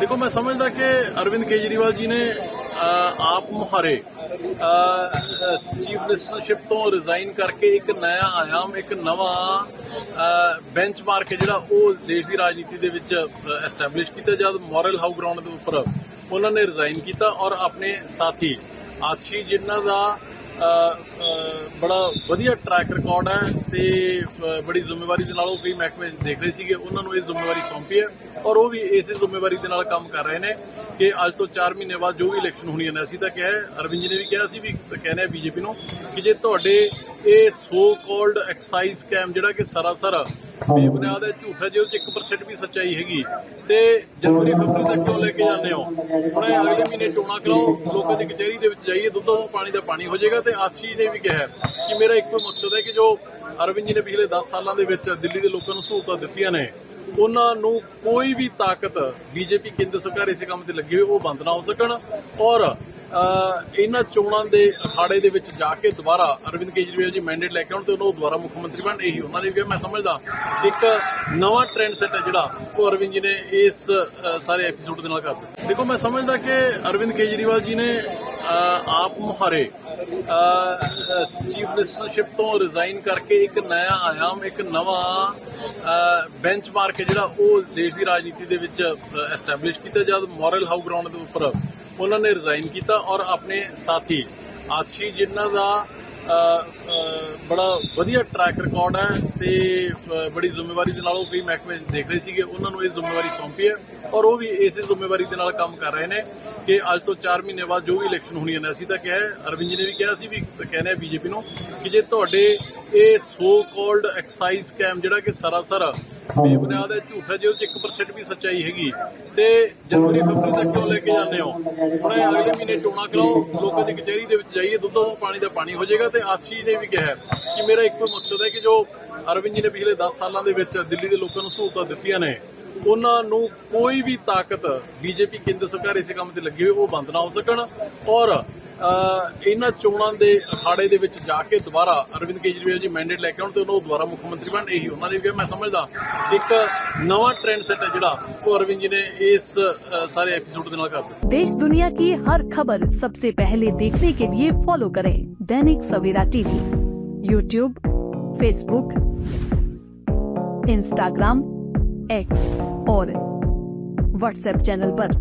ਦੇਖੋ, ਮੈਂ ਸਮਝਦਾ ਕਿ ਅਰਵਿੰਦ ਕੇਜਰੀਵਾਲ ਜੀ ਨੇ ਆਪ ਮੁਹਾਰੇ ਚੀਫ ਮਿਨਿਸਟਰਸ਼ਿਪ ਤੋਂ ਰਿਜ਼ਾਈਨ ਕਰਕੇ ਇੱਕ ਨਇਆ ਆਯਾਮ, ਇੱਕ ਨਵਾਂ ਬੈਂਚਮਾਰਕ ਜਿਹੜਾ ਉਹ ਦੇਸ਼ ਦੀ ਰਾਜਨੀਤੀ ਦੇ ਵਿੱਚ ਐਸਟੈਬਲਿਸ਼ ਕੀਤਾ ਜਦ ਮੋਰਲ ਹਾਊ ਗਰਾਊਂਡ ਦੇ ਉੱਪਰ ਉਹਨਾਂ ਨੇ ਰਿਜ਼ਾਈਨ ਕੀਤਾ ਔਰ ਆਪਣੇ ਸਾਥੀ ਆਤਸ਼ੀ ਜਿਨ੍ਹਾਂ ਦਾ ਬੜਾ ਵਧੀਆ ਟਰੈਕ ਰਿਕਾਰਡ ਹੈ ਤੇ ਬੜੀ ਜ਼ਿੰਮੇਵਾਰੀ ਦੇ ਨਾਲ ਉਹ ਕਈ ਮਹਿਕਮੇ ਦੇਖ ਰਹੇ ਸੀਗੇ, ਉਹਨਾਂ ਨੂੰ ਇਹ ਜ਼ਿੰਮੇਵਾਰੀ ਸੌਂਪੀ ਹੈ ਔਰ ਉਹ ਵੀ ਇਸੇ ਜ਼ਿੰਮੇਵਾਰੀ ਦੇ ਨਾਲ ਕੰਮ ਕਰ ਰਹੇ ਨੇ ਕਿ ਅੱਜ ਤੋਂ 4 ਮਹੀਨੇ ਬਾਅਦ ਜੋ ਵੀ ਇਲੈਕਸ਼ਨ ਹੋਣੀ ਹੈ ਅਸੀਂ ਤਾਂ ਕਿਹਾ ਅਰਵਿੰਦ ਜੀ ਨੇ ਵੀ ਕਿਹਾ ਸੀ ਵੀ ਕਹਿੰਦੇ ਆ ਬੀਜੇਪੀ ਨੂੰ ਕਿ ਜੇ ਤੁਹਾਡੇ ਇਹ ਸੋ ਕਾਲਡ ਐਕਸਾਈਜ਼ ਸਕੈਮ ਜਿਹੜਾ ਕਿ ਸਰਾਸਰ ਬੇਬੁਨਿਆਦ ਹੈ ਝੂਠ ਹੈ ਜੇ ਉਹ 'ਚ 1% ਵੀ ਸੱਚਾਈ ਹੈਗੀ। ਤੇ ਜਨਵਰੀ ਫਰਵਰੀ ਤੱਕ ਕਿਉਂ ਲੈ ਕੇ ਜਾਂਦੇ ਹੋ? ਹੁਣ ਅਗਲੇ ਮਹੀਨੇ ਚੋਣਾਂ ਕਰਾਓ ਲੋਕਾਂ ਦੀ ਕਚਹਿਰੀ ਦੇ ਵਿੱਚ ਜਾਈਏ ਦੁੱਧ ਤੋਂ ਪਾਣੀ ਦਾ ਪਾਣੀ ਹੋ ਜਾਏਗਾ ਤੇ ਆਸ਼ੀ ਨੇ ਵੀ ਕਿਹਾ ਕਿ ਮੇਰਾ ਇੱਕੋ ਮਕਸਦ ਹੈ ਕਿ ਜੋ ਅਰਵਿੰਦ ਜੀ ਨੇ ਪਿਛਲੇ 10 ਸਾਲਾਂ ਦੇ ਵਿੱਚ ਦਿੱਲੀ ਦੇ ਲੋਕਾਂ ਨੂੰ ਸਹੂਲਤਾਂ ਦਿੱਤੀਆਂ ਨੇ ਉਹਨਾਂ ਨੂੰ ਕੋਈ ਵੀ ਤਾਕਤ ਬੀਜੇਪੀ ਕੇਂਦਰ ਸਰਕਾਰ ਇਸੇ ਕੰਮ ਤੇ ਲੱਗੀ ਹੋਈ ਉਹ ਬੰਦ ਨਾ ਹੋ ਸਕਣ ਔਰ ਇਹਨਾਂ ਚੋਣਾਂ ਦੇ ਅਖਾੜੇ ਦੇ ਵਿੱਚ ਜਾ ਕੇ ਦੁਬਾਰਾ ਅਰਵਿੰਦ ਕੇਜਰੀਵਾਲ ਜੀ ਮੈਂਡੇਟ ਲੈ ਕੇ ਆਉਣ ਤੇ ਉਹ ਦੁਬਾਰਾ ਮੁੱਖ ਮੰਤਰੀ ਬਣ ਇਹੀ ਉਹਨਾਂ ਨੇ ਵੀ ਕਿਹਾ। ਮੈਂ ਸਮਝਦਾ, ਇੱਕ ਨਵਾਂ ਟ੍ਰੈਂਡ ਸੈਟ ਹੈ ਜਿਹੜਾ, ਉਹ ਅਰਵਿੰਦ ਜੀ ਨੇ ਇਸ ਸਾਰੇ ਐਪੀਸੋਡ ਦੇ ਨਾਲ ਕਰ ਦਿੱਤਾ। ਦੇਖੋ, ਮੈਂ ਸਮਝਦਾ ਕਿ ਅਰਵਿੰਦ ਕੇਜਰੀਵਾਲ ਜੀ ਨੇ ਆਪ ਮੁਹਾਰੇ ਚੀਫ ਮਿਨਿਸਟਰਸ਼ਿਪ ਤੋਂ ਰਿਜ਼ਾਈਨ ਕਰਕੇ ਇੱਕ ਨਵਾਂ ਆਯਾਮ, ਇੱਕ ਨਵਾਂ ਬੈਂਚਮਾਰਕ ਹੈ ਜਿਹੜਾ ਉਹ ਦੇਸ਼ ਦੀ ਰਾਜਨੀਤੀ ਦੇ ਵਿੱਚ ਐਸਟੈਬਲਿਸ਼ ਕੀਤਾ ਜਦ ਮੋਰਲ ਹਾਊ ਗਰਾਊਂਡ ਦੇ ਉੱਪਰ ਉਹਨਾਂ ਨੇ ਰਿਜ਼ਾਈਨ ਕੀਤਾ ਔਰ ਆਪਣੇ ਸਾਥੀ ਆਤਸ਼ੀ, ਜਿਨ੍ਹਾਂ ਦਾ ਬੜਾ ਵਧੀਆ ਟਰੈਕ ਰਿਕਾਰਡ ਹੈ ਤੇ ਬੜੀ ਜ਼ਿੰਮੇਵਾਰੀ ਦੇ ਨਾਲ ਉਹ ਕਈ ਮਹਿਕਮੇ ਦੇਖ ਰਹੇ ਸੀਗੇ। ਉਹਨਾਂ ਨੂੰ ਇਹ ਜ਼ਿੰਮੇਵਾਰੀ ਸੌਂਪੀ ਹੈ ਔਰ ਉਹ ਵੀ ਇਸੇ ਜ਼ਿੰਮੇਵਾਰੀ ਦੇ ਨਾਲ ਕੰਮ ਕਰ ਰਹੇ ਨੇ ਕਿ ਅੱਜ ਤੋਂ 4 ਮਹੀਨੇ ਬਾਅਦ ਜੋ ਵੀ ਇਲੈਕਸ਼ਨ ਹੋਣੀ ਹੈ ਅਸੀਂ ਤਾਂ ਕਿਹਾ ਅਰਵਿੰਦ ਜੀ ਨੇ ਵੀ ਕਿਹਾ ਸੀ ਵੀ, ਕਹਿੰਦੇ ਆ ਬੀਜੇਪੀ ਨੂੰ ਕਿ ਜੇ ਤੁਹਾਡੇ ਇਹ ਸੋ ਕਾਲਡ ਐਕਸਾਈਜ਼ ਸਕੈਮ ਜਿਹੜਾ ਕਿ ਸਰਾਸਰ ਬੇਬੁਨਿਆਦ ਹੈ ਝੂਠ ਹੈ ਜੇ ਉਹ 'ਚ 1% ਵੀ ਸੱਚਾਈ ਹੈਗੀ। ਤੇ ਜਨਵਰੀ ਫਰਵਰੀ ਤੱਕ ਕਿਉਂ ਲੈ ਕੇ ਜਾਂਦੇ ਹੋ? ਹੁਣ ਅਗਲੇ ਮਹੀਨੇ ਚੋਣਾਂ ਕਰਾਓ ਲੋਕਾਂ ਦੀ ਕਚਹਿਰੀ ਦੇ ਵਿੱਚ ਜਾਈਏ ਦੁੱਧ ਤੋਂ ਪਾਣੀ ਦਾ ਪਾਣੀ ਹੋ ਜਾਏਗਾ ਤੇ ਆਸ਼ੀ ਨੇ ਵੀ ਕਿਹਾ ਕਿ ਮੇਰਾ ਇੱਕੋ ਮਕਸਦ ਹੈ ਕਿ ਜੋ ਅਰਵਿੰਦ ਜੀ ਨੇ ਪਿਛਲੇ 10 ਸਾਲਾਂ ਦੇ ਵਿੱਚ ਦਿੱਲੀ ਦੇ ਲੋਕਾਂ ਨੂੰ ਸਹੂਲਤਾਂ ਦਿੱਤੀਆਂ ਨੇ ਉਹਨਾਂ ਨੂੰ ਕੋਈ ਵੀ ਤਾਕਤ ਬੀਜੇਪੀ ਕੇਂਦਰ ਸਰਕਾਰ ਇਸੇ ਕੰਮ ਤੇ ਲੱਗੀ ਹੋਈ ਉਹ ਬੰਦ ਨਾ ਹੋ ਸਕਣ ਔਰ ਇਹਨਾਂ ਚੋਣਾਂ ਦੇ ਅਖਾੜੇ ਦੇ ਵਿੱਚ ਜਾ ਕੇ ਦੁਬਾਰਾ ਅਰਵਿੰਦ ਕੇਜਰੀਵਾਲ ਜੀ ਮੈਂਡੇਟ ਲੈ ਕੇ ਆਉਣ ਤੇ ਉਹਨੂੰ ਦੁਬਾਰਾ ਮੁੱਖ ਮੰਤਰੀ ਬਣਨ ਇਹੀ ਉਹਨਾਂ ਨੇ ਵੀ ਕਿਹਾ ਮੈਂ ਸਮਝਦਾ ਇੱਕ ਨਵਾਂ ਟ੍ਰੈਂਡ ਸੈਟ ਹੈ ਜਿਹੜਾ ਉਹ ਅਰਵਿੰਦ ਜੀ ਨੇ ਇਸ ਅ, ਸਾਰੇ ਐਪੀਸੋਡ ਦੇ ਨਾਲ ਕਰ ਦਿੱਤਾ देश दुनिया की हर खबर सबसे पहले देखने के लिए फॉलो करें Dainik Savera TV YouTube Facebook Instagram X और व्हाट्सएप चैनल पर।